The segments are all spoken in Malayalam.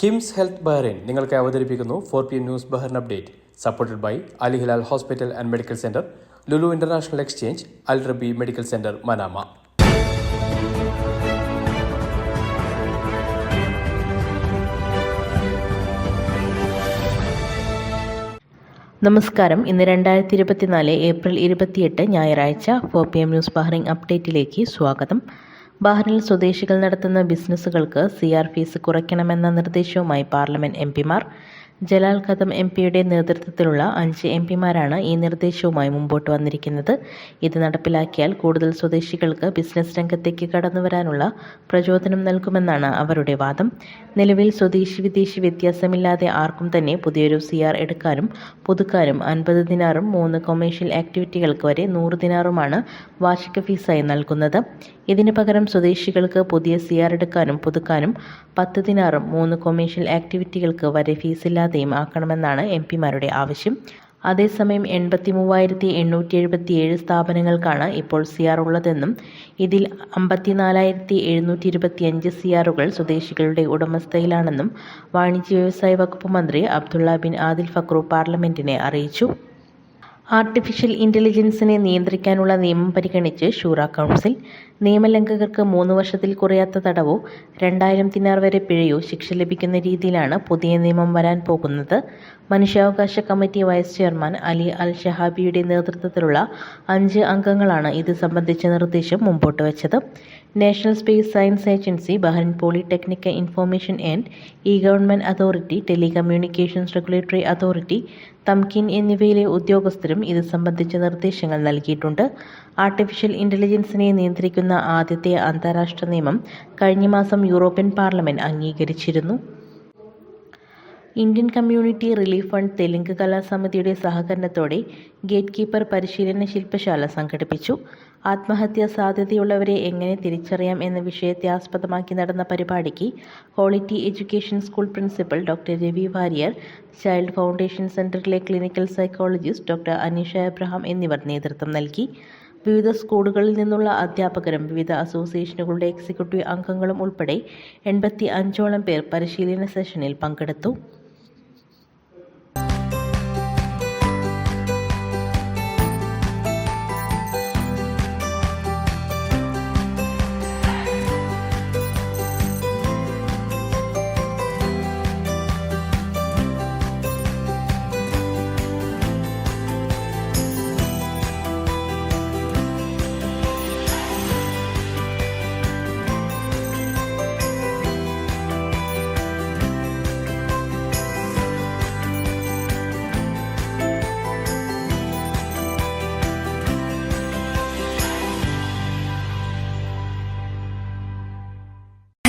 കിംസ് ഹെൽത്ത് ബഹ്റൈൻ നിങ്ങൾക്ക് അവതരിപ്പിക്കുന്നു four P M news Bahrain update supported by Ali Hilal hospital and medical centre Lulu international exchange Al Rabi medical centre Manama. നമസ്കാരം. ഇന്ന് രണ്ടായിരത്തി ഇരുപത്തിനാല് ഏപ്രിൽ ഇരുപത്തിയെട്ട് ഞായറാഴ്ച four P M news Bahrain അപ്ഡേറ്റിലേക്ക് സ്വാഗതം. ബഹ്റിനിൽ സ്വദേശികൾ നടത്തുന്ന ബിസിനസ്സുകൾക്ക് സി ആർ ഫീസ് കുറയ്ക്കണമെന്ന നിർദ്ദേശവുമായി പാർലമെന്റ് എം പിമാർ ജലാൽ ഖദം എം പിയുടെ നേതൃത്വത്തിലുള്ള അഞ്ച് എം പിമാരാണ് ഈ നിർദ്ദേശവുമായി മുമ്പോട്ട് വന്നിരിക്കുന്നത്. ഇത് നടപ്പിലാക്കിയാൽ കൂടുതൽ സ്വദേശികൾക്ക് ബിസിനസ് രംഗത്തേക്ക് കടന്നുവരാനുള്ള പ്രചോദനം നൽകുമെന്നാണ് അവരുടെ വാദം. നിലവിൽ സ്വദേശി വിദേശി വ്യത്യാസമില്ലാതെ ആർക്കും തന്നെ പുതിയൊരു സി ആർ എടുക്കാനും പുതുക്കാനും അൻപത് ദിനാറും മൂന്ന് കൊമേഴ്ഷ്യൽ ആക്ടിവിറ്റികൾക്ക് വരെ നൂറ് ദിനാറുമാണ് വാർഷിക ഫീസായി നൽകുന്നത്. ഇതിന് പകരം സ്വദേശികൾക്ക് പുതിയ സി ആർ എടുക്കാനും പുതുക്കാനും പത്ത് ദിനാറും മൂന്ന് കൊമേഴ്ഷ്യൽ ആക്ടിവിറ്റികൾക്ക് വരെ ഫീസില്ലാതെയും ആക്കണമെന്നാണ് എം പിമാരുടെ ആവശ്യം അതേസമയം എൺപത്തി മൂവായിരത്തി എണ്ണൂറ്റി എഴുപത്തി ഏഴ് സ്ഥാപനങ്ങൾക്കാണ് ഇപ്പോൾ സിആർ ഉള്ളതെന്നും ഇതിൽ അമ്പത്തിനാലായിരത്തി എഴുന്നൂറ്റി ഇരുപത്തി അഞ്ച് സി ആറുകൾ സ്വദേശികളുടെ ഉടമസ്ഥയിലാണെന്നും വാണിജ്യ വ്യവസായ വകുപ്പ് മന്ത്രി അബ്ദുള്ള ബിൻ ആദിൽ ഫക്രു പാർലമെന്റിനെ അറിയിച്ചു ആർട്ടിഫിഷ്യൽ ഇന്റലിജൻസിനെ നിയന്ത്രിക്കാനുള്ള നിയമം പരിഗണിച്ച് ഷൂറ കൗൺസിൽ നിയമലംഘകർക്ക് മൂന്ന് വർഷത്തിൽ കുറയാത്ത തടവോ രണ്ടായിരം ദിനാർ വരെ പിഴയോ ശിക്ഷ ലഭിക്കുന്ന രീതിയിലാണ് പുതിയ നിയമം വരാൻ പോകുന്നത്. മനുഷ്യാവകാശ committee vice chairman Ali Al ഷഹാബിയുടെ നേതൃത്വത്തിലുള്ള അഞ്ച് അംഗങ്ങളാണ് ഇത് സംബന്ധിച്ച നിർദ്ദേശം മുമ്പോട്ട് വച്ചത്. National space science agency Bahrain polytechnic information and E government authority telecommunications regulatory authority Tamkeen എന്നിവയിലെ ഉദ്യോഗസ്ഥരും ഇത് സംബന്ധിച്ച നിർദ്ദേശങ്ങൾ നൽകിയിട്ടുണ്ട്. ആർട്ടിഫിഷ്യൽ ഇന്റലിജൻസിനെ നിയന്ത്രിക്കുന്ന ആദ്യത്തെ അന്താരാഷ്ട്ര നിയമം കഴിഞ്ഞ മാസം European parliament അംഗീകരിച്ചിരുന്നു. Indian community relief fund Telugu കലാസമിതിയുടെ സഹകരണത്തോടെ ഗേറ്റ് കീപ്പർ പരിശീലന ശില്പശാല സംഘടിപ്പിച്ചു. ആത്മഹത്യാ സാധ്യതയുള്ളവരെ എങ്ങനെ തിരിച്ചറിയാം എന്ന വിഷയത്തെ ആസ്പദമാക്കി നടന്ന പരിപാടിക്ക് quality education school principal doctor Ravi Warrier child foundation സെന്ററിലെ clinical psychologist doctor Aneesha Abraham എന്നിവർ നേതൃത്വം നൽകി. വിവിധ സ്കൂളുകളിൽ നിന്നുള്ള അധ്യാപകരും വിവിധ അസോസിയേഷനുകളുടെ എക്സിക്യൂട്ടീവ് അംഗങ്ങളും ഉൾപ്പെടെ എൺപത്തി അഞ്ചോളം പേർ പരിശീലന സെഷനിൽ പങ്കെടുത്തു.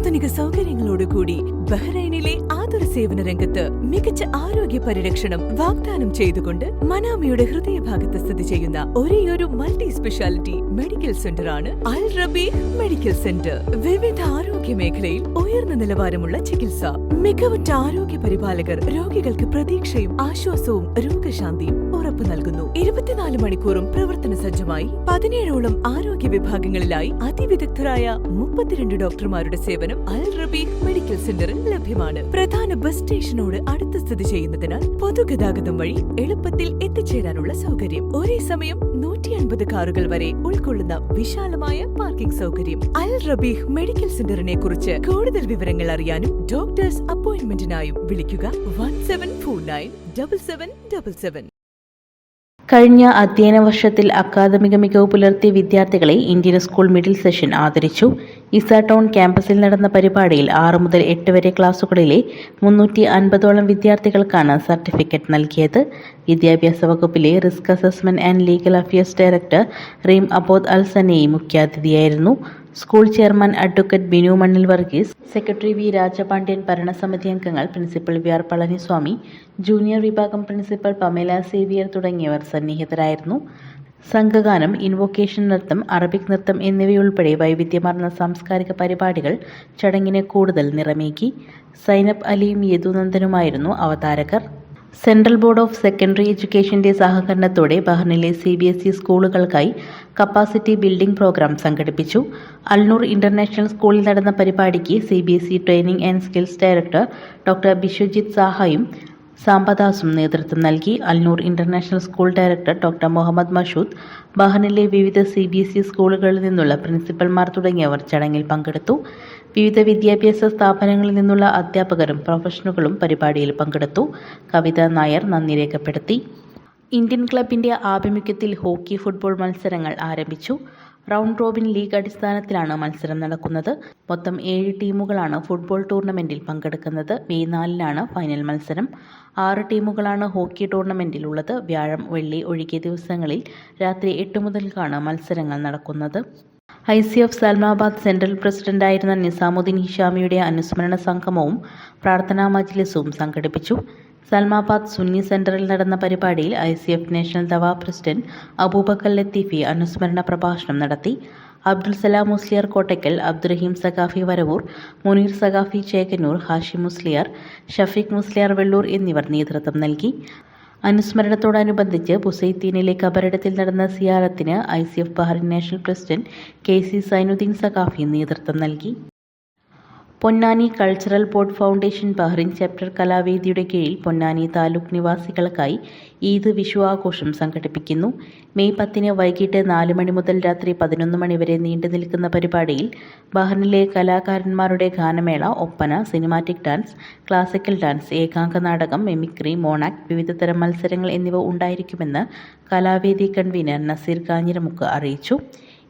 അത്യാധുനിക സൗകര്യങ്ങളോട് കൂടി ബഹ്റൈനിലെ ആതുര സേവന രംഗത്ത് മികച്ച ആരോഗ്യ പരിരക്ഷണം വാഗ്ദാനം ചെയ്തുകൊണ്ട് മനാമയുടെ ഹൃദയഭാഗത്ത് സ്ഥിതി ചെയ്യുന്ന ഒരേയൊരു മൾട്ടി സ്പെഷ്യാലിറ്റി മെഡിക്കൽ സെന്റർ ആണ് അൽ റബി മെഡിക്കൽ സെന്റർ. വിവിധ ആരോഗ്യ മേഖലയിൽ ഉയർന്ന നിലവാരമുള്ള ചികിത്സ. മികവുറ്റ ആരോഗ്യ പരിപാലകർ രോഗികൾക്ക് പ്രതീക്ഷയും ആശ്വാസവും രോഗശാന്തിയും ഉറപ്പു നൽകുന്നു. ഇരുപത്തിനാല് മണിക്കൂറും പ്രവർത്തന സജ്ജമായി പതിനേഴോളം ആരോഗ്യ വിഭാഗങ്ങളിലായി അതിവിദഗ്ധരായ മുപ്പത്തിരണ്ട് ഡോക്ടർമാരുടെ സേവനം അൽ റബീഖ് മെഡിക്കൽ സെന്ററിൽ ലഭ്യമാണ്. പ്രധാന ബസ് സ്റ്റേഷനോട് അടുത്ത് സ്ഥിതി ചെയ്യുന്നതിനാൽ പൊതുഗതാഗതം വഴി എളുപ്പത്തിൽ എത്തിച്ചേരാനുള്ള സൗകര്യം. ഒരേ സമയം നൂറ്റി അൻപത് കാറുകൾ വരെ ഉൾക്കൊള്ളുന്ന വിശാലമായ പാർക്കിംഗ് സൗകര്യം. അൽ റബീഹ് മെഡിക്കൽ സെന്ററിനെ കുറിച്ച് കൂടുതൽ വിവരങ്ങൾ അറിയാനും ഡോക്ടേഴ്സ് അപ്പോയിന്റ്മെന്റിനായും വിളിക്കുക. One seven four nine double seven double seven. കഴിഞ്ഞ അധ്യയന വർഷത്തിൽ അക്കാദമിക മികവ് പുലർത്തിയ വിദ്യാർത്ഥികളെ ഇന്ത്യൻ സ്കൂൾ മിഡിൽ സെഷൻ ആദരിച്ചു. ഇസ ടൗൺ ക്യാമ്പസിൽ നടന്ന പരിപാടിയിൽ ആറ് മുതൽ എട്ട് വരെ ക്ലാസുകളിലെ മുന്നൂറ്റി അൻപതോളം വിദ്യാർത്ഥികൾക്കാണ് സർട്ടിഫിക്കറ്റ് നൽകിയത്. വിദ്യാഭ്യാസ വകുപ്പിലെ risk assessment and legal affairs director Reem Aboud Alsani മുഖ്യാതിഥിയായിരുന്നു. School chairman advocate Binu Mannil Varghese secretary V Rajapandian ഭരണസമിതി അംഗങ്ങൾ principal V R Palaniswamy junior വിഭാഗം പ്രിൻസിപ്പൽ പമേല സേവിയർ തുടങ്ങിയവർ സന്നിഹിതരായിരുന്നു. സംഘഗാനം ഇൻവൊക്കേഷൻ നൃത്തം അറബിക് നൃത്തം എന്നിവയുൾപ്പെടെ വൈവിധ്യമാർന്ന സാംസ്കാരിക പരിപാടികൾ ചടങ്ങിനെ കൂടുതൽ നിറമേകി. സൈനബ് അലിയും യദുനന്ദനുമായിരുന്നു അവതാരകർ. സെൻട്രൽ ബോർഡ് ഓഫ് സെക്കൻഡറി എഡ്യൂക്കേഷന്റെ സഹകരണത്തോടെ ബഹ്റിനിലെ സി ബി എസ് ഇ സ്കൂളുകൾക്കായി കപ്പാസിറ്റി ബിൽഡിംഗ് പ്രോഗ്രാം സംഘടിപ്പിച്ചു. അൽനൂർ ഇന്റർനാഷണൽ സ്കൂളിൽ നടന്ന പരിപാടിക്ക് C B S E training and skills director doctor Biswajit സാഹയും സാമ്പദാസും നേതൃത്വം നൽകി. Al Noor international school director doctor Mohammed Mashood ബഹ്റിനിലെ വിവിധ സി ബി എസ് ഇ സ്കൂളുകളിൽ നിന്നുള്ള പ്രിൻസിപ്പൽമാർ തുടങ്ങിയവർ ചടങ്ങിൽ പങ്കെടുത്തു. വിവിധ വിദ്യാഭ്യാസ സ്ഥാപനങ്ങളിൽ നിന്നുള്ള അധ്യാപകരും പ്രൊഫഷണലുകളും പരിപാടിയിൽ പങ്കെടുത്തു. കവിത നായർ നന്ദി രേഖപ്പെടുത്തി. ഇന്ത്യൻ ക്ലബിന്റെ ആഭിമുഖ്യത്തിൽ ഹോക്കി ഫുട്ബോൾ മത്സരങ്ങൾ ആരംഭിച്ചു. റൗണ്ട് റോബിൻ ലീഗ് അടിസ്ഥാനത്തിലാണ് മത്സരം നടക്കുന്നത്. മൊത്തം ഏഴ് ടീമുകളാണ് ഫുട്ബോൾ ടൂർണമെന്റിൽ പങ്കെടുക്കുന്നത്. മെയ് നാലിനാണ് ഫൈനൽ മത്സരം. ആറ് ടീമുകളാണ് ഹോക്കി ടൂർണമെന്റിൽ ഉള്ളത് വ്യാഴം വെള്ളി ഒഴികെ ദിവസങ്ങളിൽ രാത്രി എട്ട് മുതൽക്കാണ് മത്സരങ്ങൾ നടക്കുന്നത്. I C F Salmabad central പ്രസിഡന്റായിരുന്ന നിസാമുദ്ദീൻ ഹിഷാമിയുടെ അനുസ്മരണ സംഗമവും പ്രാർത്ഥനാ മജ്ലിസും സംഘടിപ്പിച്ചു. സൽമാബാദ് സുന്നി സെന്ററിൽ നടന്ന പരിപാടിയിൽ ഐ സി എഫ് നാഷണൽ ദവാ പ്രസിഡന്റ് അബൂബക്കർ ലത്തീഫി അനുസ്മരണ പ്രഭാഷണം നടത്തി. അബ്ദുൽ സലാം മുസ്ലിയാർ കോട്ടയ്ക്കൽ അബ്ദുറഹീം സഖാഫി വരവൂർ മുനീർ സഖാഫി ചേക്കന്നൂർ ഹാഷിം മുസ്ലിയാർ ഷഫീഖ് മുസ്ലിയാർ വെള്ളൂർ എന്നിവർ നേതൃത്വം നൽകി. അനുസ്മരണത്തോടനുബന്ധിച്ച് ബുസൈത്തീനിലെ കബറിടത്തിൽ നടന്ന സിയാറത്തിന് I C F Bahrain national president K C Zainuddin Saqafi നേതൃത്വം നൽകി. Ponnani cultural board foundation Bahrain chapter കലാവേദിയുടെ കീഴിൽ പൊന്നാനി താലൂക്ക് നിവാസികൾക്കായി ഈദ് വിഷു ആഘോഷം സംഘടിപ്പിക്കുന്നു. മെയ് പത്തിന് വൈകിട്ട് നാല് മണി മുതൽ രാത്രി പതിനൊന്ന് മണി വരെ നീണ്ടു നിൽക്കുന്ന പരിപാടിയിൽ ബഹ്റിനിലെ കലാകാരന്മാരുടെ ഗാനമേള oppana cinematic dance classical dance ഏകാംഗ നാടകം മെമിക്രി മോണാക്ട് വിവിധതരം മത്സരങ്ങൾ എന്നിവ ഉണ്ടായിരിക്കുമെന്ന് കലാവേദി കൺവീനർ നസീർ കാഞ്ഞിരമുക്ക് അറിയിച്ചു.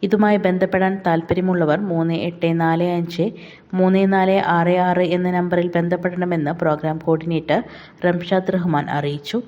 ഇതുമായി ബന്ധപ്പെടാൻ താൽപ്പര്യമുള്ളവർ മൂന്ന് എട്ട് നാല് അഞ്ച് മൂന്ന് നാല് ആറ് ആറ് എന്ന നമ്പറിൽ ബന്ധപ്പെടണമെന്ന് പ്രോഗ്രാം കോർഡിനേറ്റർ റംഷാദ് റഹ്മാൻ അറിയിച്ചു.